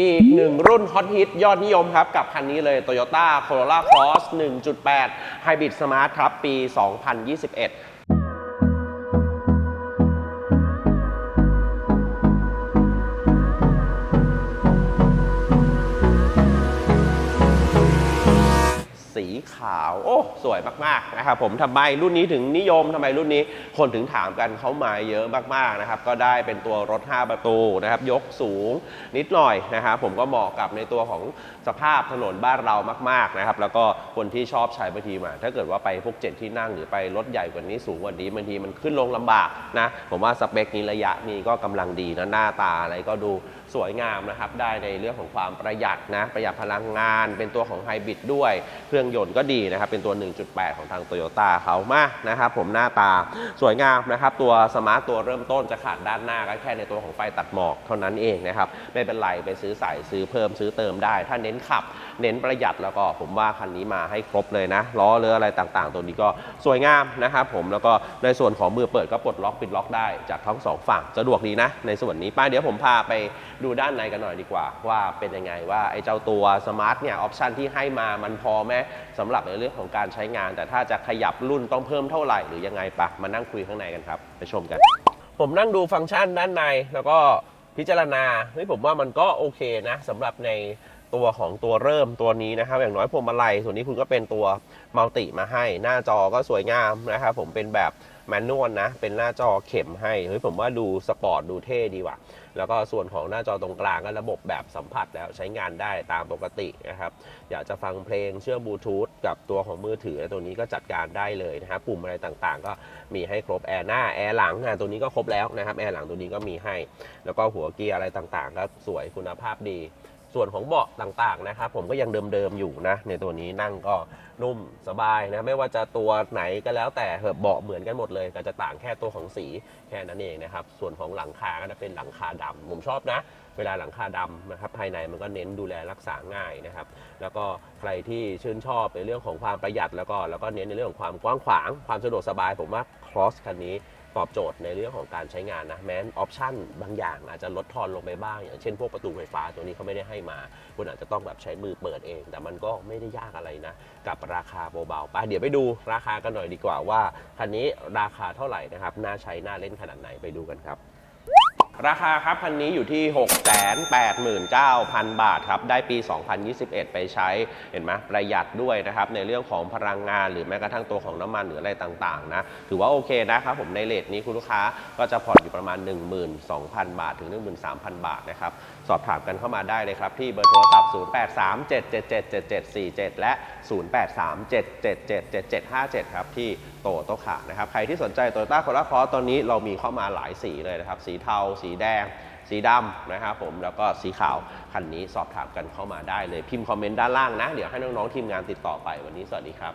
อีกหนึ่งรุ่นฮอตฮิตยอดนิยมครับ กับคันนี้เลย Toyota Corolla Cross 1.8 Hybrid Smart ครับ ปี 2021 ขาว โอ้ สวยมากๆนะครับผมทำไมรุ่นนี้ถึงนิยมทำไมรุ่นนี้คนถึงถามกันเขามาเยอะมากๆนะครับ ก็ได้เป็นตัวรถ 5 ประตูนะครับ ยกสูงนิดหน่อยนะครับผมก็เหมาะกับในตัวของสภาพถนนบ้านเรามากๆนะครับ แล้วก็คนที่ชอบใช้บางทีมา ถ้าเกิดว่าไปพวกเจ็ดที่นั่งหรือไปรถใหญ่กว่านี้สูงกว่านี้บางทีมันขึ้นลงลำบากนะผมว่าสเปคนี้ระยะนี้ก็กำลังดีนะหน้าตาอะไรก็ดูสวยงามนะครับ ได้ในเรื่องของความประหยัดนะประหยัดพลังงาน เป็นตัวของไฮบริดด้วยเครื่องยนต์ก็ดีนะครับ เป็นตัว 1.8 ของทางโตโยต้าเขามานะครับ ผมหน้าตาสวยงามนะครับ ตัวสมาร์ตตัวเริ่มต้นจะขาดด้านหน้าก็แค่ในตัวของไฟตัดหมอกเท่านั้นเองนะครับ ไม่เป็นไรไปซื้อใส่ซื้อเพิ่มซื้อเติมได้ ถ้าเน้นขับ เน้นประหยัดแล้วก็ผมว่าคันนี้มาให้ครบเลยนะล้อเรืออะไรต่างๆ ตัวนี้ก็สวยงามนะครับผมแล้วก็ในส่วนของมือเปิดก็ปลดล็อกปิดล็อกได้จากทั้งสองฝั่งสะดวกดีนะในส่วนนี้ป้าเดี๋ยวผมพาไปดูด้านในกันหน่อยดีกว่า ว่าเป็นยังไงว่าไอ้เจ้าตัวสมาร์ทเนี่ยออปชันที่ให้มามันพอไหมสำหรับในเรื่องของการใช้งาน แต่ถ้าจะขยับรุ่นต้องเพิ่มเท่าไหร่หรือยังไงปะมานั่งคุยข้างในกันครับ ไปชมกัน ผมนั่งดูฟังก์ชันด้านในแล้วก็พิจารณาเฮ้ยผมว่ามันก็โอเคนะสำหรับในตัวของตัวเริ่มตัวนี้นะครับ อย่างน้อยพวงมาลัยส่วนนี้คุณก็เป็นตัวมัลติมาให้ หน้าจอก็สวยงามนะครับผมเป็นแบบ แมนนวลนะ เป็นหน้าจอเข็มให้เฮ้ยผมว่าดูสปอร์ตดูเท่ดีว่ะ แล้วก็ส่วนของหน้าจอตรงกลางก็ระบบแบบสัมผัสแล้วใช้งานได้ตามปกตินะครับ อยากจะฟังเพลงเชื่อมบลูทูธกับตัวของมือถือตัวนี้ก็จัดการได้เลยนะครับปุ่มอะไรต่างๆ ก็มีให้ครบแอร์หน้าแอร์หลังอะตัวนี้ก็ครบแล้วนะครับแอร์หลังตัวนี้ก็มีให้ แล้วก็หัวเกียร์อะไรต่างๆก็สวยคุณภาพดี ส่วนของเบาะต่างๆนะครับผมก็ยังเดิมๆอยู่นะ ในตัวนี้นั่งก็นุ่มสบายนะไม่ว่าจะตัวไหนก็แล้วแต่เหอะเบาะเหมือนกันหมดเลยก็จะต่างแค่ตัวของสีแค่นั้นเองนะครับส่วนของหลังคาก็จะเป็นหลังคาดำผมชอบนะ เวลาหลังคาดำนะครับภายในมันก็เน้นดูแลรักษาง่ายนะครับแล้วก็ใครที่ชื่นชอบในเรื่องของความประหยัดแล้วก็แล้วก็เน้นในเรื่องของความกว้างขวาง ความสะดวกสบายผมว่า Cross คันนี้ ตอบโจทย์ในเรื่องของการใช้งานนะแม้ออปชั่นบางอย่างอาจจะลดทอนลงไปบ้าง อย่างเช่นพวกประตูไฟฟ้าตัวนี้เขาไม่ได้ให้มา คุณอาจจะต้องแบบใช้มือเปิดเอง แต่มันก็ไม่ได้ยากอะไรนะ กับราคาเบาๆไปเดี๋ยวไปดูราคากันหน่อยดีกว่าว่าคันนี้ราคาเท่าไหร่นะครับน่าใช้น่าเล่นขนาดไหนไปดูกันครับ ราคาครับคันนี้อยู่ที่ 689,000 บาทครับ ได้ปี 2021 ไปใช้ เห็นไหมประหยัดด้วยนะครับ ในเรื่องของพลังงานหรือแม้กระทั่งตัวของน้ำมันหรืออะไรต่างๆนะ ถือว่าโอเคนะครับผมในเลทนี้คุณลูกค้าก็จะผ่อนอยู่ประมาณ 12,000 บาทถึง 13,000 บาทนะครับ สอบถามกันเข้ามาได้เลยครับ ที่เบอร์โทรศัพท์ 0837777747 และ 0837777757 ครับ ที่โตโตขานะครับ ใครที่สนใจโตโยต้าโคราคอตอนนี้เรามีเข้ามาหลายสีเลยนะครับ สีเทา สีแดง สีดำนะครับผมแล้วก็สีขาวคันนี้สอบถามกันเข้ามาได้เลยพิมพ์คอมเมนต์ด้านล่างนะ เดี๋ยวให้น้องๆทีมงานติดต่อไปวันนี้สวัสดีครับ